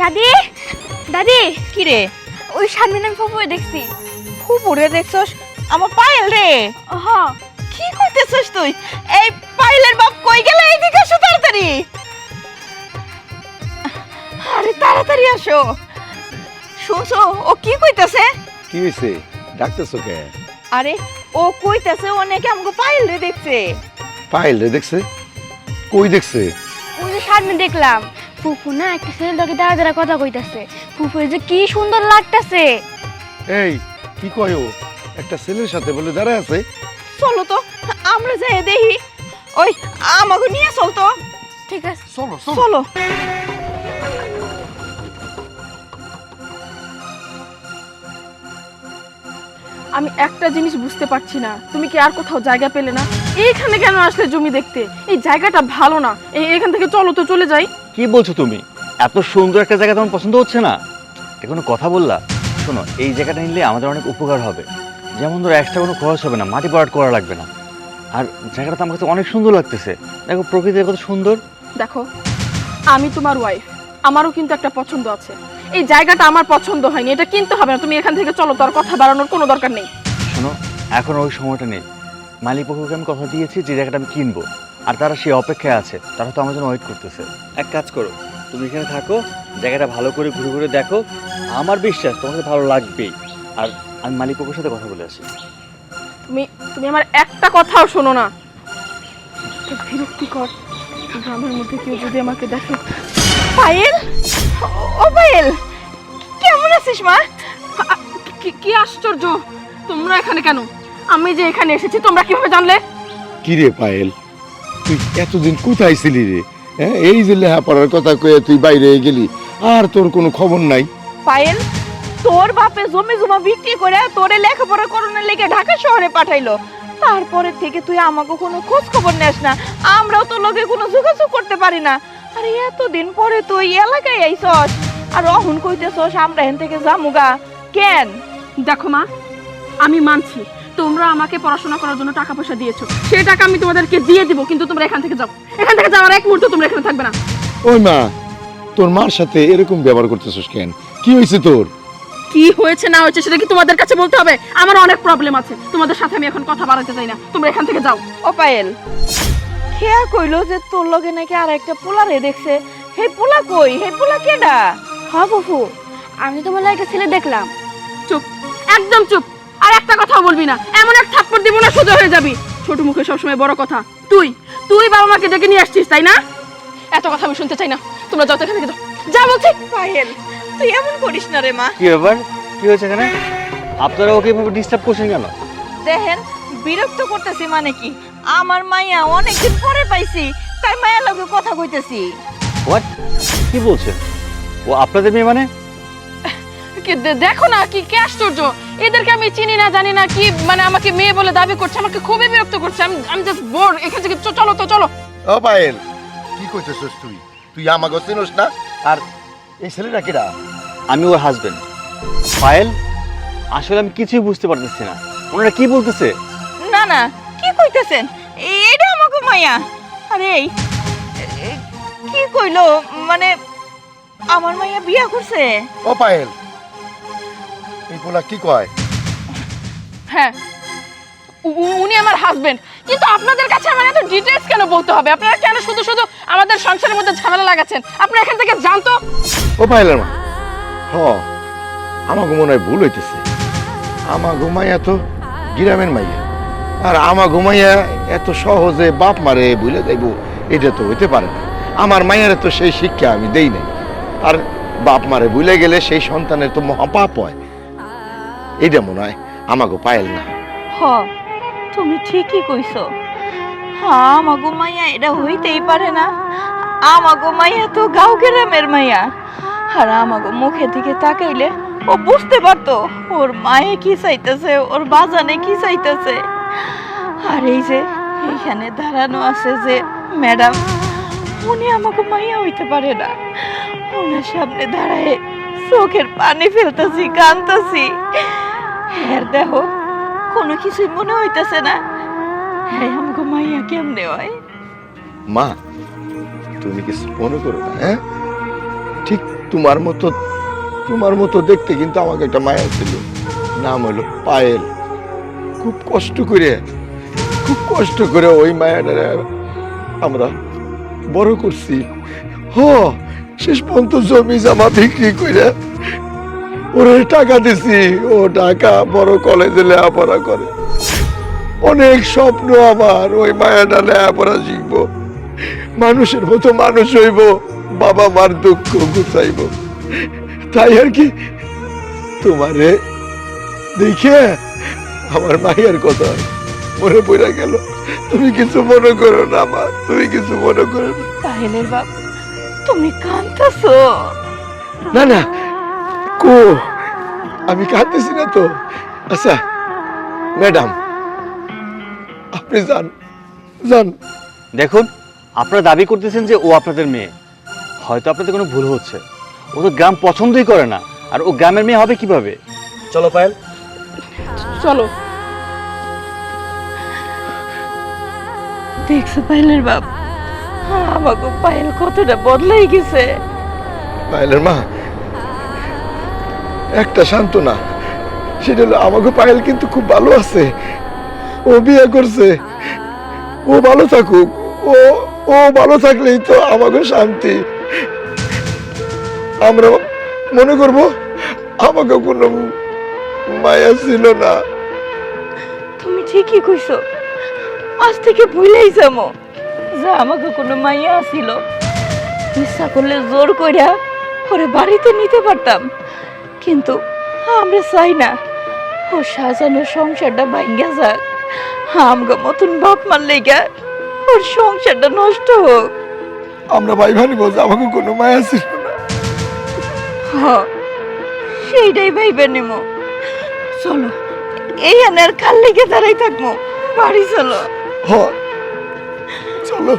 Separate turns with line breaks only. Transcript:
দাদি দাদি।
কি রে
ওই সামনে আমি ফুপুয়ে দেখছি।
ফুপুরে দেখছস? আমার পায়েল রে।
হ
কি কইতেছস তুই? এই পায়েলের বাপ কই গেল এইদিকে আসো তাড়াতাড়ি। আরে তাড়াতাড়ি আসো। শুনছো ও কি কইতেছে?
কি হয়েছে ডাকতেছো কে?
আরে ও কইতেছে ও নাকি আমাকে পায়েল রে দেখছে।
পাইল রে দেখছে? কই দেখছে?
ওই যে সামনে দেখলাম। ফুফু না একটা ছেলেটাকে দাঁড়া দাঁড়া কথা কইতাছে। ফুফু যে কি সুন্দর লাগতাছে।
এই কি কয় ও? একটা ছেলের সাথে বলে দাঁড়ায় আছে।
চলো তো আমরা যাই দেখি। ওই আমাকে নিয়ে চল তো।
ঠিক আছে।
চলো।
চলো।
আমি একটা জিনিস বুঝতে পারছি না। তুমি কি আর কোথাও জায়গা পেলে না? এইখানে কেন আসলে জমি দেখতে? এই জায়গাটা ভালো না। এই- এখান থেকে চলো তো চলে যাই।
কি বলছো তুমি? এত সুন্দর একটা জায়গা তোমার পছন্দ হচ্ছে না? কোনো কথা বললা? শোনো এই জায়গাটা নিলে আমাদের অনেক উপকার হবে। যেমন ধরো এক্সট্রা কোনো খরচ হবে না মাটি পাট করা লাগবে না। আর জায়গাটা তো আমার কাছে অনেক সুন্দর লাগতেছে। দেখো প্রকৃতির কত সুন্দর।
দেখো আমি তোমার ওয়াইফ আমারও কিন্তু একটা পছন্দ আছে। এই জায়গাটা আমার পছন্দ হয়নি এটা কিনতে হবে না। তুমি এখান থেকে চলো তো আর কথা বাড়ানোর কোনো দরকার নেই।
শোনো এখন ওই সময়টা নেই। মালিক পক্ষকে আমি কথা দিয়েছি যে জায়গাটা আমি কিনবো। আর তারা সেই অপেক্ষায় আছে তারা তো আমার জন্য ওয়েট করতেছে। এক কাজ করো তুমি এখানে থাকো জায়গাটা ভালো করে ঘুরে ঘুরে দেখো। আমার বিশ্বাস তোমাকে ভালো লাগবেই। আর আমি মালিক পক্ষের সাথে কথা বলে আসি।
তুমি তুমি আমার একটা কথাও শোনো না। বিরক্তিকর গ্রামের মধ্যে কেউ যদি আমাকে দেখে।
পায়েল? ও- পায়েল কেমন আছিস মা?
কি- কি আশ্চর্য তোমরা এখানে কেন? আমি যে এখানে এসেছি তোমরা কীভাবে জানলে?
কি রে পায়েল? তুই এতদিন কোথায় ছিলি রে? হ্যাঁ এই যে লেহাপড়ার কথা কয়ে তুই বাইরে গেলি আর তোর কোনো খবর নাই?
পায়েল তোর বাপে জমি জমা বিক্রি করে তোরে লেখাপড়া করানোর লেগে ঢাকা শহরে পাঠাইলো। তারপরে থেকে তুই আমাকে কোনো খোঁজ খবর নেস না। আমরাও তোর লগে কোনো যোগাযোগ করতে পারি না। আরে এতদিন পরে তুই এলাকায় আইসস। আর অহন কইতেছস আমরা এখান থেকে যামুগা। কেন?
দেখো মা আমি মানছি। তোমরা আমাকে পড়াশোনা করার জন্য টাকা পয়সা দিয়েছ। সেই টাকা আমি তোমাদেরকে দিয়ে দিব কিন্তু তোমরা এখান থেকে যাও। এখান থেকে যাওয়ার এক মুহূর্ত তোমরা এখানে থাকবে না।
ওই মা তোর মার সাথে এরকম ব্যবহার করতেছিস কেন? কি হয়েছে তোর?
কি হয়েছে না হয়েছে সেটা কি তোমাদের কাছে বলতে হবে? আমার অনেক প্রবলেম আছে। তোমাদের সাথে আমি এখন কথা বাড়াতে চাই না। তোমরা এখান থেকে যাও।
ও পায়েল খেয়া কইলো যে তোর লগে নাকি আর একটা পোলারে দেখছে। হে পোলা কই? হে পোলা কেডা?
হ ফুফু। আমি তোমার লাগে একটা ছেলে দেখলাম।
চুপ। একদম চুপ। আর একটা কথা বলবি না। এমন এক থাপ্পড় দিব না সোজা হয়ে যাবি। ছোট মুখে সবসময় বড় কথা। তুই তুই বাবা মাকে ডেকে নিয়ে আসছিস তাই না? এত কথা আমি শুনতে চাই না। তোমরা যাও তো এখান যাও। যা বলছি।
পায়েল তুই এমন করিস না রে মা।
কি ব্যাপার? কি হয়েছে এখানে? আপনারা ওকে এভাবে ডিস্টার্ব করছেন কেন?
দেখেন বিরক্ত করতেছি মানে কি? আমার মাইয়া অনেকদিন পরে পাইছি তাই মায়ের লগে কথা কইতেছি।
হোয়াট কি বলছেন? ও আপনাদের মেয়ে মানে?
দেখো না কি কি আশ্চর্য। এদেরকে আমি চিনি না জানি না কি মানে আমাকে মেয়ে বলে দাবি করছে আমাকে খুবই বিরক্ত করছে। আমি আমি জাস্ট বোর এখান থেকে চ- চলো তো চলো।
ও পায়েল কি কইতেছিস তুই? তুই আমাকে চিনস না? আর এই ছেলেটা কিরা
আমি ওর হাজবেন্ড পায়েল আসলে আমি কিছুই বুঝতে পারতেছি না। ওনারা কি বলতেছে?
না না কি কইতেছেন? এটা আমাকে মাইয়া। আরে এই কি কইলো? মানে আমার মাইয়া বিয়া করছে।
ও পায়েল পোলা কি কয়?
হ্যাঁ উনি আমার হাজবেন্ড কিন্তু আপনাদের কাছে আমার এত ডিটেলস কেন বলতে হবে? আপনারা কেন শুধু শুধু আমাদের সংসারের মধ্যে ঝামেলা লাগাচ্ছেন? আপনারা এখান থেকে জানতো
ও পায়েলের মা হ আমাকে মনে হয় ভুল হইতেছে। আমার ঘুমাইয়া তো গ্রামের মাইয়া। আর আমা ঘুমাইয়া এত সহজে বাপ মারে ভুলে যাইব এটা তো হইতে পারে না। আমার মায়ের তো সেই শিক্ষা আমি দেই নাই। আর বাপ মারে ভুলে গেলে সেই সন্তানের তো মহাপাপ হয়। এইটা মনে হয় আমাকে পায়েল না।
হ, তুমি ঠিকই কইছো। হ্যাঁ আমাগো মাইয়া এটা হইতেই পারে না। আমাগো মাইয়া তো গাঁও গ্রামের মাইয়া। আর আমাগো মুখের দিকে তাকাইলে ও বুঝতে পারতো, ওর মায়ে কি চাইতেছে, ওর বাজানে কি চাইতেছে। আর এই যে, এইখানে দাঁড়ানো আছে যে ম্যাডাম, উনি আমাকে মাইয়া হইতে পারে না। ওনার সামনে দাঁড়ায় চোখের পানি ফেলতেছি, কানতেছি। হ্যাঁ দেখো কোনো কিছুই মনে হইতেছে না। হ্যাঁ আমাকে মাইয়া কেমনে হয়?
মা, তুমি কিছু মনে করো না হ্যাঁ? ঠিক তোমার মতো তোমার মতো দেখতে কিন্তু আমাকে একটা মায়া ছিল। নাম হলো পায়েল। খুব কষ্ট করে, খুব কষ্ট করে ওই মায়াটারে আমরা বড় করছি। হ, শেষ পর্যন্ত জমি জমা বিক্রি করে ওরে টাকা দিছি ও টাকা বড় কলেজে লেখাপড়া করে। অনেক স্বপ্ন আমার ওই মায়াটা লেখাপড়া শিখব। মানুষের মতো মানুষ হইব বাবা মার দুঃখ গুছাইব। তাই আর কি? তোমারে দেখে আমার মায়ের কথা মনে পড়ে গেল। তুমি কিছু মনে করো না আমার তুমি কিছু মনে করো না।
পায়েলের বাপ তুমি কাঁদতেছো।
না না কো আমি কাঁদতেছি না তো? আচ্ছা ম্যাডাম আপনি যান যান।
দেখুন আপনারা দাবি করতেছেন যে ও আপনাদের মেয়ে। হয়তো আপনাদের কোনো ভুল হচ্ছে। ও তো গ্রাম পছন্দই করে না। আর ও গ্রামের মেয়ে হবে কীভাবে? চলো পায়েল।
চলো।
দেখছ পায়েলের বাপ? আমাকে পায়েল কতটা বদলাই গেছে।
পায়েলের মা একটা সান্ত্বনা। সেটা হলো আমাকে পায়েল কিন্তু খুব ভালো আছে। ও বিয়ে করছে। ও ভালো থাকুক। ও ও ভালো থাকলেই তো আমাকে শান্তি। আমরা মনে করব আমাকে কোনো মায়া ছিল না।
তুমি ঠিকই কইছো। আজ থেকে ভুলেই যাব যে আমাকে কোনো মাইয়া ছিল। ইচ্ছা করলে জোর কইরা ওরে বাড়িতে নিতে পারতাম। কিন্তু আমরা চাই না। ও সাজানো সংসারটা ভাঙ্গা যাক। আমগো মতন বাপ মার লেগা ওর সংসারটা নষ্ট হোক।
আমরা ভাই ভাই বলছি আমাকে কোনো মায়া ছিল না।
হ সেইটাই ভাইবে নেমো। চলো এই আনার কাল লেগে দাঁড়াই থাকব বাড়ি চলো।
হ চলো।